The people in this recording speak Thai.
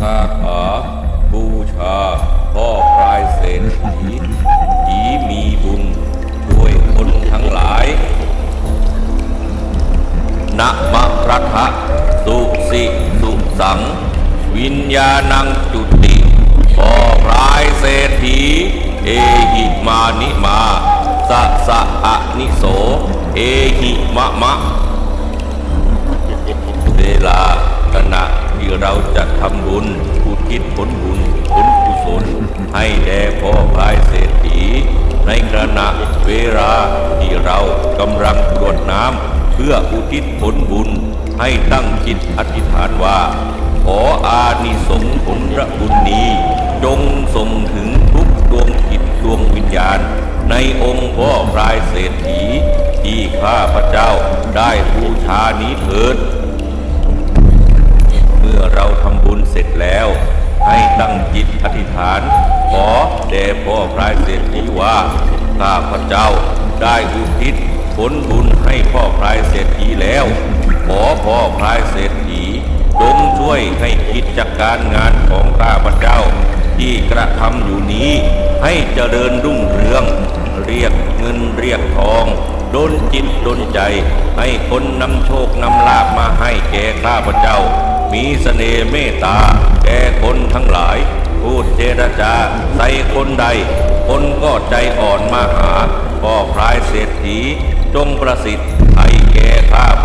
คาถาบูชาพ่อพรายเศรษฐีผีมีบุญช่วยคนทั้งหลายนะมะระทะสุสิสุสัง วิญญาณังจุติพ่อพรายเศรษฐีเอหิมานิมาสะสะอะนิโส เอหิมะมะ ทิศผลบุญผลกุศล ให้แด่พ่อพายเศรษฐี ในขณะเวลาที่เรากำลังกรวดน้ำเพื่ออุทิศผลบุญ ให้ตั้งจิตอธิษฐานว่า ขออานิสงส์ผลพระบุญนี้ จงส่งถึงทุกดวงจิตดวงวิญญาณ ในองค์พ่อพรายเศรษฐี ที่ข้าพระเจ้าได้บูชานี้เถิดเมื่อเราทำบุญเสร็จแล้ว ให้ตั้งจิตอธิษฐาน ขอแด่พ่อพรายเศรษฐีว่าข้าพระเจ้าได้อุทิศผลบุญให้พ่อพรายเศรษฐีแล้ว ขอพ่อพรายเศรษฐีจงช่วยให้กิจการงานของข้าพระเจ้า ที่กระทำอยู่นี้ให้เจริญรุ่งเรือง เรียกเงินเรียกทอง ดนจิตดนใจ ให้คนนำโชคนำลาบมาให้แก่ข้าพเจ้า มีเสน่ห์เมตตา แก่คนทั้งหลาย พูดเจรจาใส่คนใด คนก็ใจอ่อนมาหาพ่อพรายเศรษฐี จงประสิทธิ์ให้แก่ข้าพ